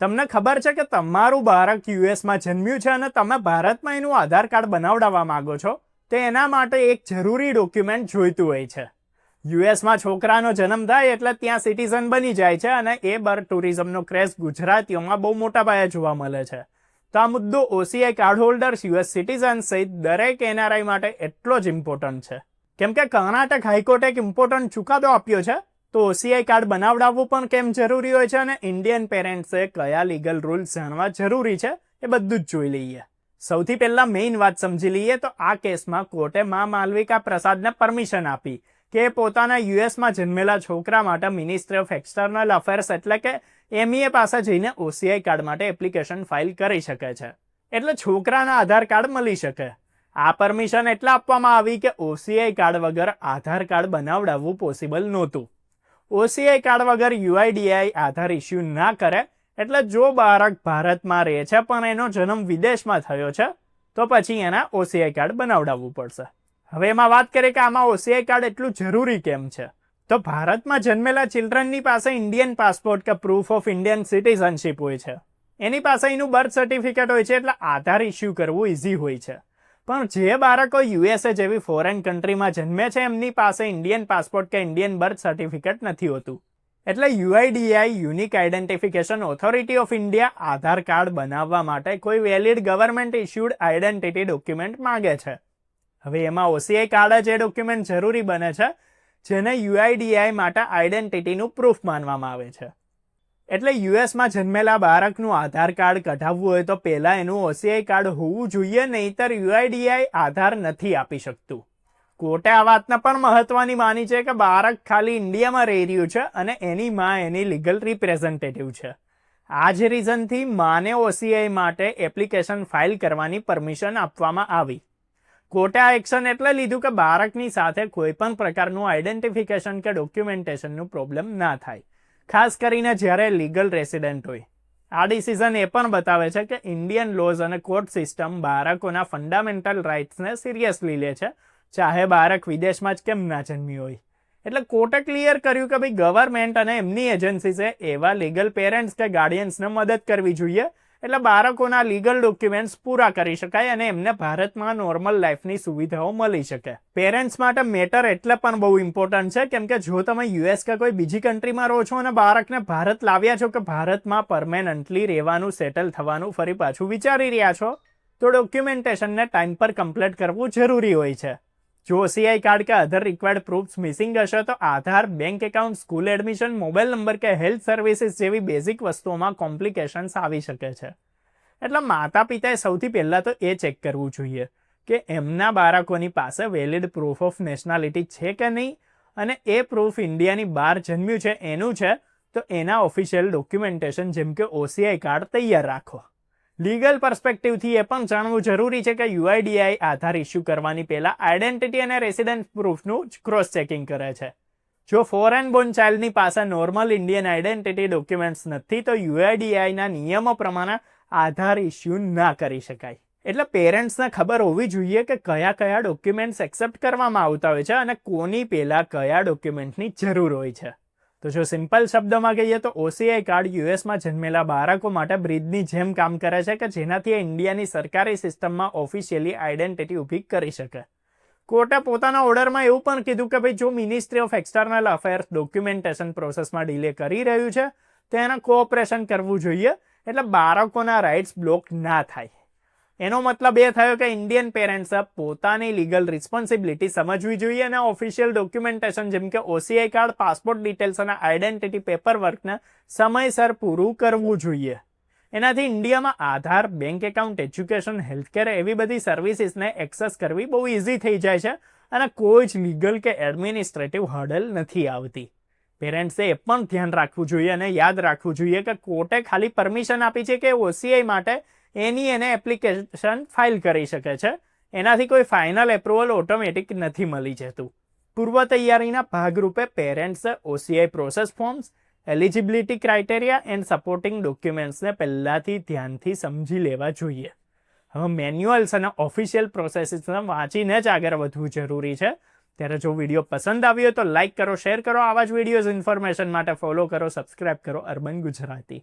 તમને ખબર છે કે તમારું બાળક યુએસમાં જન્મ્યું છે અને તમે ભારતમાં એનું આધાર કાર્ડ બનાવડાવવા માંગો છો, તો એના માટે એક જરૂરી ડોક્યુમેન્ટ જોઈતું હોય છે. યુએસમાં છોકરાનો જન્મ થાય એટલે ત્યાં સિટીઝન બની જાય છે અને એ બર ટુરિઝમનો ક્રેશ ગુજરાતીઓમાં બહુ મોટા પાયે જોવા મળે છે. તો આ મુદ્દો OCI card holders, US citizen સહિત દરેક એનઆરઆઈ માટે એટલો જ ઇમ્પોર્ટન્ટ છે. કેમ કે કર્ણાટક હાઈકોર્ટે એક ઇમ્પોર્ટન્ટ ચુકાદો આપ્યો છે તો ઓસીઆઈ કાર્ડ બનાવડાવવું પણ કેમ જરૂરી હોય છે અને ઇન્ડિયન પેરેન્ટ્સે કયા લીગલ રૂલ્સ જાણવા જરૂરી છે એ બધું જ જોઈ લઈએ. સૌથી પહેલાં મેઇન વાત સમજી લઈએ તો આ કેસમાં કોર્ટે મા માલવિકા પ્રસાદને પરમિશન આપી કે પોતાના યુએસમાં જન્મેલા છોકરા માટે મિનિસ્ટ્રી ઓફ એક્સટર્નલ અફેર્સ એટલે કે એમઈએ પાસે જઈને ઓસીઆઈ કાર્ડ માટે એપ્લિકેશન ફાઇલ કરી શકે છે. એટલે છોકરાના આધાર કાર્ડ મળી શકે. આ પરમિશન એટલા આપવામાં આવી કે ઓસીઆઈ કાર્ડ વગર આધાર કાર્ડ બનાવડાવવું પોસિબલ નહોતું. ઓસીઆઈ કાર્ડ વગર યુઆઈડીઆઈ આધાર ઇસ્યુ ના કરે, એટલે જો બાળક ભારતમાં રહે છે પણ એનો જન્મ વિદેશમાં થયો છે, તો પછી એના ઓસીઆઈ કાર્ડ બનાવડાવવું પડશે. હવે એમાં વાત કરીએ કે આમાં ઓસીઆઈ કાર્ડ એટલું જરૂરી કેમ છે? તો ભારતમાં જન્મેલા ચિલ્ડ્રનની પાસે ઇન્ડિયન પાસપોર્ટ કે પ્રૂફ ઓફ ઇન્ડિયન સિટીઝનશીપ હોય છે. એની પાસે એનું બર્થ સર્ટિફિકેટ હોય છે, એટલે આધાર ઇસ્યુ કરવું ઇઝી હોય છે. પણ જે બાળકો યુએસએ જેવી ફોરેન કન્ટ્રીમાં જન્મે છે, એમની પાસે ઇન્ડિયન પાસપોર્ટ કે ઇન્ડિયન બર્થ સર્ટિફિકેટ નથી હોતું. એટલે UIDAI unique identification authority of India Aadhaar card બનાવવા માટે કોઈ valid government issued identity document માંગે છે. હવે એમાં ઓસીઆઈ કાર્ડ જ એ ડોક્યુમેન્ટ જરૂરી બને છે, જેને યુઆઈડીઆઈ માટે આઈડેન્ટિટીનું પ્રૂફ માનવામાં આવે છે. એટલે યુએસમાં જન્મેલા બાળકનું આધાર કાર્ડ કઢાવવું હોય તો પહેલાં એનું ઓસીઆઈ કાર્ડ હોવું જોઈએ, નહીતર યુઆઈડીઆઈ આધાર નથી આપી શકતું. કોર્ટે આ વાતને પણ મહત્વની માની છે કે બાળક ખાલી ઇન્ડિયામાં રહી રહ્યું છે અને એની માં એની લીગલ રિપ્રેઝેન્ટેટિવ છે. આ જ રીઝનથી માને ઓસીઆઈ માટે એપ્લિકેશન ફાઇલ કરવાની પરમિશન આપવામાં આવી. કોર્ટે આ એક્શન એટલે લીધું કે બાળકની સાથે કોઈ પણ પ્રકારનું આઈડેન્ટિફિકેશન કે ડોક્યુમેન્ટેશનનું પ્રોબ્લેમ ના થાય. ખાસ કરીને જ્યારે લીગલ રેસિડેન્ટ હોય. આ ડિસિઝન એ પણ બતાવે છે કે ઇન્ડિયન લોઝ અને કોર્ટ સિસ્ટમ બાળકોના ફંડામેન્ટલ રાઇટ્સને સિરિયસલી લે છે, ચાહે બાળક વિદેશમાં જ કેમ ના જન્મ્યું હોય. એટલે કોર્ટે ક્લિયર કર્યું કે ભાઈ ગવર્મેન્ટ અને એમની એજન્સીસે એવા લીગલ પેરેન્ટ્સ કે ગાર્ડિયન્સને મદદ કરવી જોઈએ એટલે બાળકોના લીગલ ડોક્યુમેન્ટ્સ પૂરા કરી શકાય અને એમને ભારતમાં નોર્મલ લાઈફની સુવિધાઓ મળી શકે. પેરેન્ટ્સ માટે મેટર એટલે પણ બહુ ઇમ્પોર્ટન્ટ છે, કેમ કે જો તમે યુએસ કે કોઈ બીજી કન્ટ્રીમાં રહો છો અને બાળકને ભારત લાવ્યા છો કે ભારતમાં પરમેનન્ટલી રહેવાનું સેટલ થવાનું ફરી પાછું વિચારી રહ્યા છો, તો ડોક્યુમેન્ટેશનને ટાઈમ પર કમ્પ્લીટ કરવું જરૂરી હોય છે. જો ઓસીઆઈ કાર્ડ કે અધર રિક્વાયર્ડ પ્રૂફ્સ મિસિંગ હશે, તો Aadhaar bank account school admission mobile number કે હેલ્થ સર્વિસીસ જેવી બેઝિક વસ્તુઓમાં કોમ્પ્લિકેશન્સ આવી શકે છે. એટલે માતા પિતાએ સૌથી પહેલાં તો એ ચેક કરવું જોઈએ કે એમના બાળકોની પાસે વેલિડ પ્રૂફ ઓફ નેશનાલિટી છે કે નહીં અને એ પ્રૂફ ઇન્ડિયાની બહાર જન્મ્યું છે, એનું છે, તો એના ઓફિશિયલ ડોક્યુમેન્ટેશન જેમ કે ઓસીઆઈ કાર્ડ તૈયાર રાખો. લીગલ પર્સપેક્ટિવથી એ પણ જાણવું જરૂરી છે કે યુઆઈડીઆઈ આધાર ઇસ્યુ કરવાની પહેલાં આઈડેન્ટિટી અને રેસિડેન્ટ પ્રૂફનું ક્રોસ ચેકિંગ કરે છે. જો ફોરેન બોર્ન ચાઇલ્ડની પાસે નોર્મલ ઇન્ડિયન આઈડેન્ટિટી ડોક્યુમેન્ટ્સ નથી, તો યુઆઈડીઆઈના નિયમો પ્રમાણે આધાર ઇસ્યુ ના કરી શકાય. એટલે પેરેન્ટ્સને ખબર હોવી જોઈએ કે કયા કયા ડોક્યુમેન્ટ્સ એક્સેપ્ટ કરવામાં આવતા હોય છે અને કોની પહેલાં કયા ડોક્યુમેન્ટની જરૂર હોય છે. તો જો સિમ્પલ શબ્દમાં કહીએ તો ઓસીઆઈ કાર્ડ યુએસમાં જન્મેલા બાળકો માટે બ્રિજની જેમ કામ કરે છે કે જેનાથી એ ઇન્ડિયાની સરકારી સિસ્ટમમાં ઓફિશિયલી આઈડેન્ટિટી ઊભી કરી શકે. કોર્ટે પોતાના ઓર્ડરમાં એવું પણ કીધું કે ભાઈ જો ministry of external affairs documentation પ્રોસેસમાં ડિલે કરી રહ્યું છે, તો એને કોઓપરેશન કરવું જોઈએ, એટલે બાળકોના રાઇટ્સ બ્લોક ના થાય. એનો મતલબ એ થયો કે ઇન્ડિયન પેરેન્ટ્સે પોતાની લીગલ રિસ્પોન્સિબિલિટી સમજવી જોઈએ અને ઓફિશિયલ ડોક્યુમેન્ટેશન જેમ કે ઓસીઆઈ કાર્ડ પાસપોર્ટ ડિટેલ્સ અને આઈડેન્ટિટી પેપર વર્કને સમયસર પૂરું કરવું જોઈએ. એનાથી ઇન્ડિયામાં Aadhaar bank account education healthcare એવી બધી સર્વિસીસને એક્સેસ કરવી બહુ ઇઝી થઈ જાય છે અને કોઈ જ લીગલ કે એડમિનિસ્ટ્રેટિવ હર્ડલ નથી આવતી. પેરેન્ટ્સે એ પણ ધ્યાન રાખવું જોઈએ અને યાદ રાખવું જોઈએ કે કોર્ટે ખાલી પરમિશન આપી છે કે ઓસીઆઈ માટે એની એને એપ્લિકેશન ફાઇલ કરી શકે છે. એનાથી કોઈ ફાઇનલ એપ્રુવલ ઓટોમેટિક નથી મળી જતું. પૂર્વ તૈયારીના ભાગરૂપે પેરેન્ટ્સે OCI process forms eligibility criteria and supporting ડોક્યુમેન્ટ્સને પહેલાંથી ધ્યાનથી સમજી લેવા જોઈએ. હવે મેન્યુઅલ્સ અને ઓફિશિયલ પ્રોસેસીસને વાંચીને જ આગળ વધવું જરૂરી છે. ત્યારે જો વીડિયો પસંદ આવ્યો તો લાઇક કરો શેર કરો, આવા જ વિડીયોઝ ઇન્ફોર્મેશન માટે ફોલો કરો સબસ્ક્રાઇબ કરો, અર્બન ગુજરાતી.